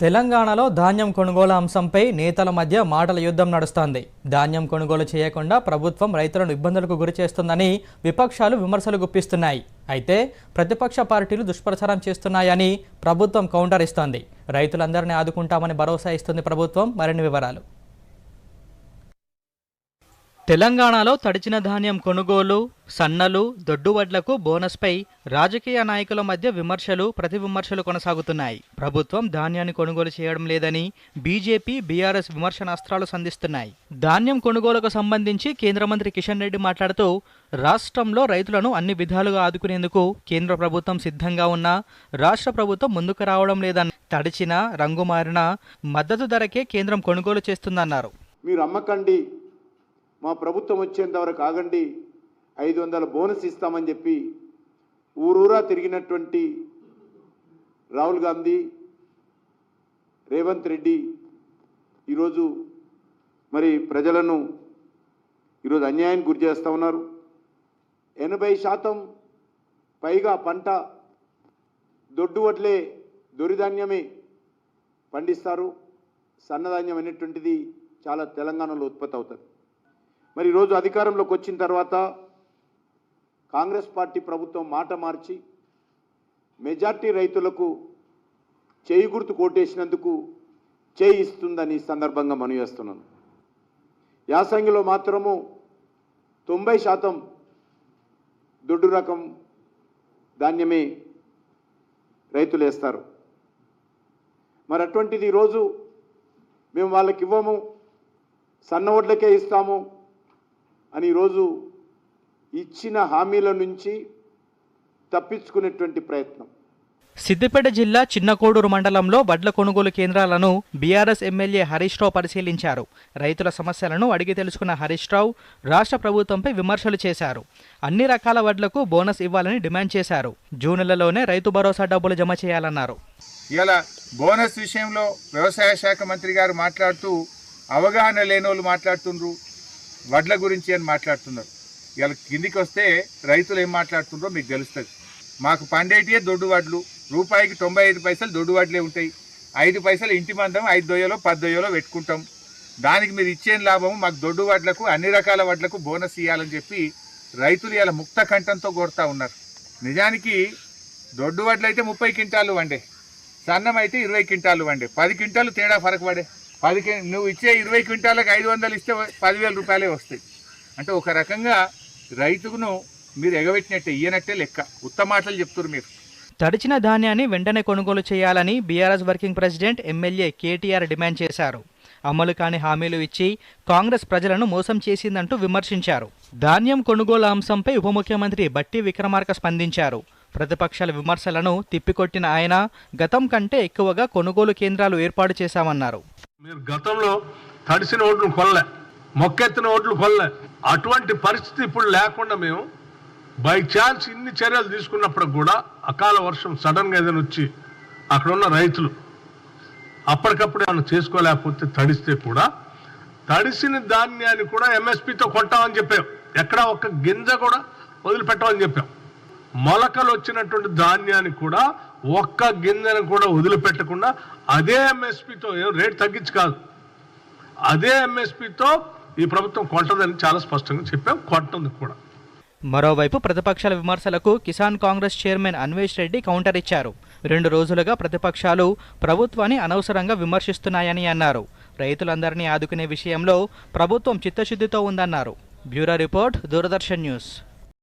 తెలంగాణలో ధాన్యం కొనుగోలు అంశంపై నేతల మధ్య మాటల యుద్ధం నడుస్తోంది. ధాన్యం కొనుగోలు చేయకుండా ప్రభుత్వం రైతులను ఇబ్బందులకు గురి చేస్తుందని విపక్షాలు విమర్శలు గుప్పిస్తున్నాయి. అయితే ప్రతిపక్ష పార్టీలు దుష్ప్రచారం చేస్తున్నాయని ప్రభుత్వం కౌంటర్ ఇస్తోంది. రైతులందరినీ ఆదుకుంటామని భరోసా ఇస్తుంది ప్రభుత్వం. మరిన్ని వివరాలు. తెలంగాణలో తడిచిన ధాన్యం కొనుగోలు సన్నలు దొడ్డువడ్లకు బోనస్పై రాజకీయ నాయకుల మధ్య విమర్శలు ప్రతి విమర్శలు కొనసాగుతున్నాయి. ప్రభుత్వం ధాన్యాన్ని కొనుగోలు చేయడం లేదని బీజేపీ బీఆర్ఎస్ విమర్శనాస్త్రాలు సంధిస్తున్నాయి. ధాన్యం కొనుగోలుకు సంబంధించి కేంద్ర మంత్రి కిషన్ రెడ్డి మాట్లాడుతూ రాష్ట్రంలో రైతులను అన్ని విధాలుగా ఆదుకునేందుకు కేంద్ర ప్రభుత్వం సిద్ధంగా ఉన్నా రాష్ట్ర ప్రభుత్వం ముందుకు రావడం లేదన్న తడిచిన రంగు మారిన మద్దతు ధరకే కేంద్రం కొనుగోలు చేస్తుందన్నారు. మీరు అమ్మకండి మా ప్రభుత్వం వచ్చేంత వరకు ఆగండి ఐదు వందల బోనస్ ఇస్తామని చెప్పి ఊరూరా తిరిగినటువంటి రాహుల్ గాంధీ రేవంత్ రెడ్డి ఈరోజు మరి ప్రజలను ఈరోజు అన్యాయానికి గురి చేస్తూ ఉన్నారు. ఎనభై శాతం పైగా పంట దొడ్డు వడ్లే దొరిధాన్యమే పండిస్తారు. సన్నధాన్యం అనేటువంటిది చాలా తెలంగాణలో ఉత్పత్తి అవుతుంది. మరి ఈరోజు అధికారంలోకి వచ్చిన తర్వాత కాంగ్రెస్ పార్టీ ప్రభుత్వం మాట మార్చి మెజార్టీ రైతులకు చేయి గుర్తు కోటేసినందుకు చేయి ఇస్తుందని సందర్భంగా మనవేస్తున్నాను యాసంగిలో మాత్రము తొంభై శాతం దొడ్డు రకం ధాన్యమే రైతులు వేస్తారు. మరి అటువంటిది ఈరోజు మేము వాళ్ళకి ఇవ్వము సన్న ఓట్లకే ఇస్తాము అని ఈరోజు ఇచ్చిన హామీల నుంచి తప్పించుకునేటువంటి ప్రయత్నం. సిద్దిపేట జిల్లా చిన్నకోడూరు మండలంలో వడ్ల కొనుగోలు కేంద్రాలను బీఆర్ఎస్ ఎమ్మెల్యే హరీష్ రావు పరిశీలించారు. రైతుల సమస్యలను అడిగి తెలుసుకున్న హరీష్ రావు రాష్ట్ర ప్రభుత్వంపై విమర్శలు చేశారు. అన్ని రకాల వడ్లకు బోనస్ ఇవ్వాలని డిమాండ్ చేశారు. జూన్ నెలలోనే రైతు భరోసా డబ్బులు జమ చేయాలన్నారు. ఇలా బోనస్ విషయంలో వ్యవసాయ శాఖ మంత్రి గారు మాట్లాడుతూ అవగాహన లేని వాళ్ళు మాట్లాడుతుండ్రు. వడ్ల గురించి అని మాట్లాడుతున్నారు. ఇలా కిందికి వస్తే రైతులు ఏం మాట్లాడుతుండ్రో మీకు తెలుస్తుంది. మాకు పండేటియే దొడ్డు వడ్లు. రూపాయికి తొంభై ఐదు పైసలు దొడ్డు వడ్లే ఉంటాయి. ఐదు పైసలు ఇంటి మందం ఐదు దొయ్యలో పది దొయ్యలో పెట్టుకుంటాం. దానికి మీరు ఇచ్చేం లాభం మాకు దొడ్డు వడ్లకు అన్ని రకాల వడ్లకు బోనస్ ఇవ్వాలని చెప్పి రైతులు ఇలా ముక్త కంఠంతో కోరుతూ ఉన్నారు. నిజానికి దొడ్డు వడ్లు అయితే ముప్పై క్వింటాలు వండే. సన్నం అయితే ఇరవై క్వింటాలు వండే. పది క్వింటాలు తేడా ఫరక పడే. పది నువ్వు ఇచ్చే ఇరవై క్వింటాలకు ఐదు వందలు ఇస్తే పదివేల రూపాయలే వస్తాయి. అంటే ఒక రకంగా రైతుకును మీరు ఎగబెట్టినట్టే ఇయ్యనట్టే లెక్క. ఉత్తమ మాటలు చెప్తున్నారు మీరు. తడిచిన ధాన్యాన్ని వెంటనే కొనుగోలు చేయాలని BRS working president MLA KTR demand చేశారు. అమలు కాని హామీలు ఇచ్చి కాంగ్రెస్ ప్రజలను మోసం చేసిందంటూ విమర్శించారు. ధాన్యం కొనుగోలు అంశంపై ఉప ముఖ్యమంత్రి బట్టి విక్రమార్క స్పందించారు. ప్రతిపక్షాల విమర్శలను తిప్పికొట్టిన ఆయన గతం కంటే ఎక్కువగా కొనుగోలు కేంద్రాలు ఏర్పాటు చేశామన్నారు. మీరు గతంలో తడిసిన ఓట్లు కొల్లే మొక్కెత్తిన ఓట్లు కొల్లే అటువంటి పరిస్థితి ఇప్పుడు లేకుండా మేము బై ఛాన్స్ ఇన్ని చర్యలు తీసుకున్నప్పుడు కూడా అకాల వర్షం సడన్గా ఏదైనా వచ్చి అక్కడ ఉన్న రైతులు అప్పటికప్పుడు ఏమైనా చేసుకోలేకపోతే తడిస్తే కూడా తడిసిన ధాన్యాన్ని కూడా ఎంఎస్పితో కొంటామని చెప్పాం. ఎక్కడ ఒక్క గింజ కూడా వదిలిపెట్టమని చెప్పాం. మొలకలు వచ్చినటువంటి ధాన్యాన్ని కూడా ఒక్క గింజను కూడా వదిలిపెట్టకుండా అదే ఎంఎస్పితో ఏం రేట్ తగ్గించి కాదు. అదే ఎంఎస్పితో ఈ ప్రభుత్వం కొంటదని చాలా స్పష్టంగా చెప్పాం కొంటుంది కూడా. మరోవైపు ప్రతిపక్షాల విమర్శలకు కిసాన్ కాంగ్రెస్ చైర్మన్ అన్వేష్ రెడ్డి కౌంటర్ ఇచ్చారు. రెండు రోజులుగా ప్రతిపక్షాలు ప్రభుత్వాన్ని అనవసరంగా విమర్శిస్తున్నాయని అన్నారు. రైతులందరినీ ఆదుకునే విషయంలో ప్రభుత్వం చిత్తశుద్ధితో ఉందన్నారు. Bureau report Doordarshan news.